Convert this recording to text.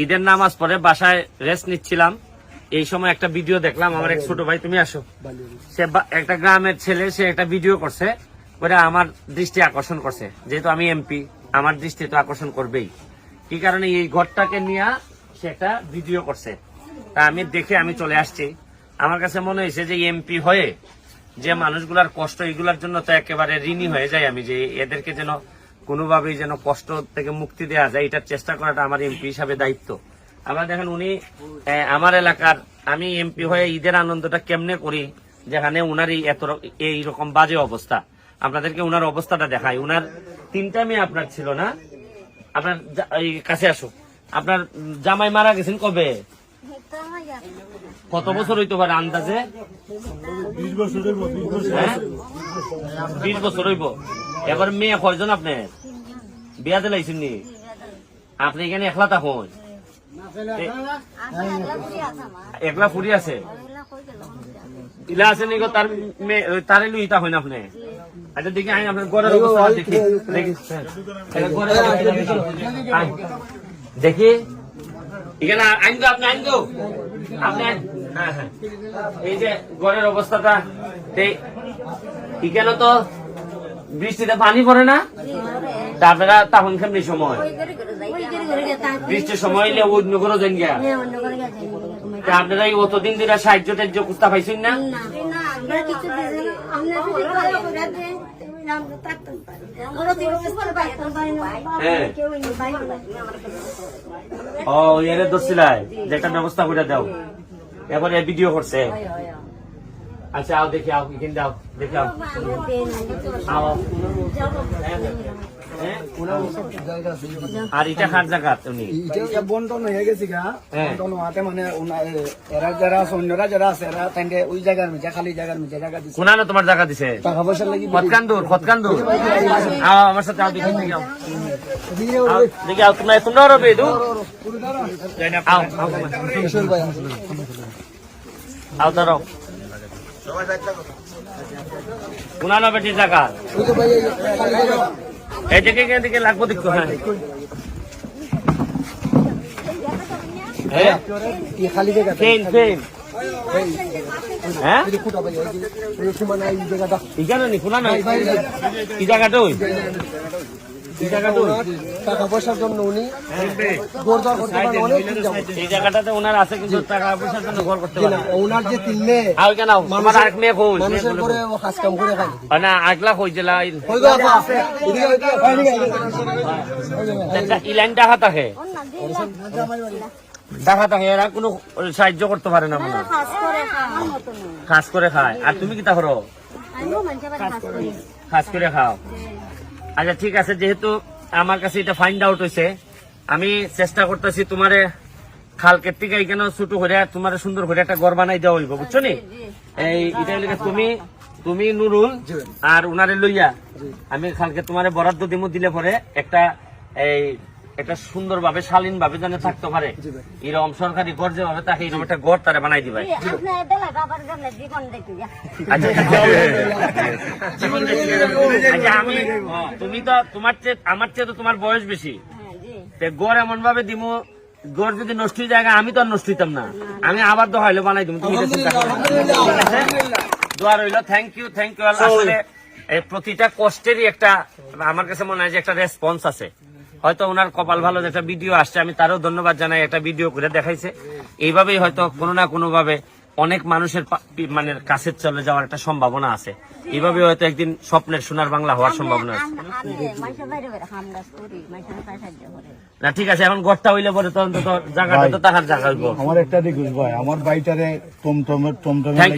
ঈদের নামাজ পরে বাসায় রেস্ট নিচ্ছিলাম। এই সময় একটা ভিডিও দেখলাম, আমার এক ছোট ভাই, তুমি আসো। সে একটা গ্রামের ছেলে, সে একটা ভিডিও করছে ওটা আমার দৃষ্টি আকর্ষণ করছে। যেহেতু আমি এমপি আমার দৃষ্টি তো আকর্ষণ করবেই। কি কারণে এই ঘরটাকে নিয়ে সে একটা ভিডিও করছে। তা আমি দেখে আমি চলে আসছি। আমার কাছে মনে হয়েছে যে এমপি হয়ে যে মানুষগুলার কষ্ট, এগুলার জন্য তো একেবারে ঋণী হয়ে যায় আমি, যে এদেরকে যেন কোনোভাবেই যেন কষ্ট থেকে মুক্তি দেওয়া যায়, এটার চেষ্টা করাটা আমার এমপি হিসাবে দায়িত্ব। আবার দেখেন উনি আমার এলাকার, আমি এমপি হয়ে ঈদের আনন্দটা কেমনে করি, যেখানে উনারই এত র- এইরকম বাজে অবস্থা। আপনাদেরকে উনার অবস্থাটা দেখাই। উনার তিনটা মেয়ে আপনার ছিল না? আপনার এই কাছে আসো আপনার জামাই মারা গেছেন কবে? কত বছর হইতে পারে আন্দাজে? হ্যাঁ? বিশ বছর হইব। এবার মেয়ে কয়জন আপনি? বিয়া দিলাইছেন নি? আপনি এখানে একলা থাকুন। একলা ফুরি আছে? ইলা আছে নি তার তারে লুই তা হইন আপনি। আচ্ছা দেখি আইন আপনার ঘরের অবস্থা দেখি। দেখি। দেখি। এখানে আইন তো আপনি আইন তো আপনি হ্যাঁ হ্যাঁ। এই যে ঘরের অবস্থাটা এই- এখানে তো বৃষ্টিতে পানি পড়ে না? আপনারা তখন কেমনি সময়। বৃষ্টির সময় এলে অন্য করে যান গিয়া। আপনারা এই অতদিন ধরে সাহায্য টাহ্য কুস্তা পাইছেন না। ও এর দোষিলাই যে একটা ব্যবস্থা করে দাও। এবারে ভিডিও করছে। আচ্ছা আও দেখি আও এখানে দাও দেখি আও। আও। হ্যাঁ? আর এটা খাট জায়গা উনি। এটা বন্টন হয়ে গেছে গা। বন্টন হওয়াতে মানে এ, এরা যারা আছে অন্যরা যারা আছে এরা তাকে ওই জায়গার মিজা খালি জায়গার মিজা জায়গা দিচ্ছে কোনানো তোমার জায়গা দিছে? টাকা পয়সা লাগি খতকান্দুর খতকান্দুর আও আমার সাথে আও দেখি দেখি আও। দেখি আও তোমরা তোমরা রবে দু আও আও আও ধরো তো ভাই এই খালি দিকে লাগবো দেখতো হ্যাঁ হ্যাঁ খালি হ্যাঁ এখানে নি কোনা নাই কি কি জায়গাটা ওই টাকা পয়সার জন্য উনি দৌড় করতে পারেন অনেক এই জায়গাটাতে ওনার আছে কিন্তু টাকা পয়সার জন্য ঘর করতে পারে না। ওনার যে তিনলে আর কেন? আমার আরেক মেয়ে কই মানুষের করে ও কাজ কাম করে খায়। না আগলা কই জেলা ওই গো আপা এদিকে এদিকে ইলাইন ডাকা থাকে ডাকা থাকে এরা কোনো সাহায্য করতে পারে না মনে। খাস করে খায়। আর তুমি কি তা করো? খাস করে খাও। আচ্ছা ঠিক আছে যেহেতু আমার কাছে এটা ফাইন্ড আউট হয়েছে আমি চেষ্টা করতেছি তোমারে খালকের থেকে কেন ছোট করে তোমার সুন্দর করে একটা গড় বানাই দেওয়া হইব বুঝছ নি? এই এটা হইলে তুমি তুমি নুরুল আর উনারে লইয়া আমি খালকে তোমার বরাদ্দ দিমু দিলে পরে একটা এই একটা সুন্দর ভাবে শালীন ভাবে যেন থাকতে পারে। এরকম সরকারি ঘর যেভাবে তাকে এরকম একটা ঘর তারা বানাই দিবে। আচ্ছা। আচ্ছা আমি তুমি তো তোমার চেয়ে আমার চেয়ে তো তোমার বয়স বেশি। গড় এমন ভাবে দিমু গড় যদি নষ্ট হয়ে যায় আমি তো আর নষ্ট হইতাম না। আমি আবার তো হইলে বানাই দিমু তুমি এটা। ঠিক দোয়া রইল থ্যাংক ইউ থ্যাংক ইউ আসলে এই প্রতিটা কষ্টেরই একটা আমার কাছে মনে হয় যে একটা রেসপন্স আছে। হয়তো ওনার কপাল ভালো একটা ভিডিও আসছে আমি তারও ধন্যবাদ জানাই একটা ভিডিও করে দেখাইছে। এইভাবেই হয়তো কোনো না কোনো ভাবে অনেক মানুষের মানে কাছে চলে যাওয়ার একটা সম্ভাবনা আছে। এইভাবে হয়তো একদিন স্বপ্নের সোনার বাংলা হওয়ার সম্ভাবনা আছে। না ঠিক আছে এখন ঘরটা হইলে পরে তো জায়গাটা তো টাকার জায়গা হইব। আমার একটা রিকোয়েস্ট ভাই আমার বাইটারে টমটমের টমটমে Thank